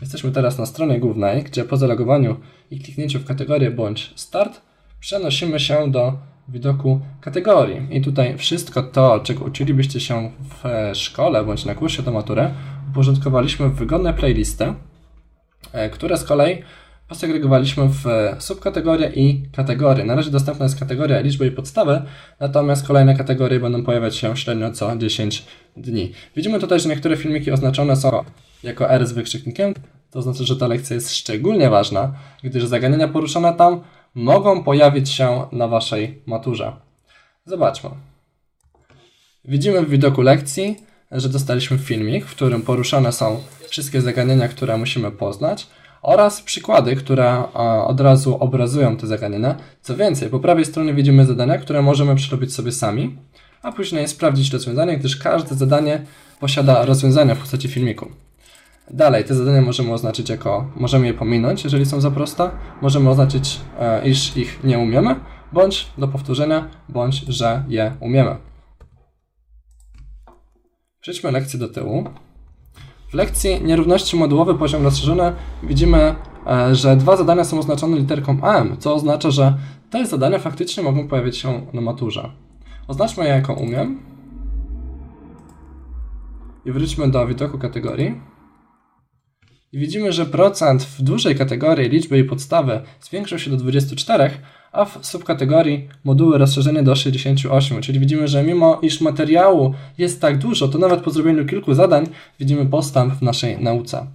Jesteśmy teraz na stronie głównej, gdzie po zalogowaniu i kliknięciu w kategorię bądź start przenosimy się do widoku kategorii. I tutaj wszystko to, czego uczylibyście się w e, szkole bądź na kursie do matury, uporządkowaliśmy w wygodne playlisty, e, które z kolei posegregowaliśmy w e, subkategorie i kategorie. Na razie dostępna jest kategoria liczby i podstawy, natomiast kolejne kategorie będą pojawiać się średnio co 10 dni. Widzimy tutaj, że niektóre filmiki oznaczone są jako R z wykrzyknikiem, to znaczy, że ta lekcja jest szczególnie ważna, gdyż zagadnienia poruszone tam mogą pojawić się na Waszej maturze. Zobaczmy. Widzimy w widoku lekcji, że dostaliśmy filmik, w którym poruszane są wszystkie zagadnienia, które musimy poznać oraz przykłady, które od razu obrazują te zagadnienia. Co więcej, po prawej stronie widzimy zadania, które możemy przerobić sobie sami, a później sprawdzić rozwiązanie, gdyż każde zadanie posiada rozwiązanie w postaci filmiku. Dalej, te zadania możemy oznaczyć jako, możemy je pominąć, jeżeli są za proste, możemy oznaczyć, e, iż ich nie umiemy, bądź do powtórzenia, bądź że je umiemy. Przejdźmy lekcję do tyłu. W lekcji nierówności modułowe poziom rozszerzony widzimy, e, że dwa zadania są oznaczone literką AM, co oznacza, że te zadania faktycznie mogą pojawić się na maturze. Oznaczmy je jako umiem i wróćmy do widoku kategorii. I widzimy, że procent w dużej kategorii liczby i podstawy zwiększył się do 24, a w subkategorii moduły rozszerzenie do 68. Czyli widzimy, że mimo iż materiału jest tak dużo, to nawet po zrobieniu kilku zadań widzimy postęp w naszej nauce.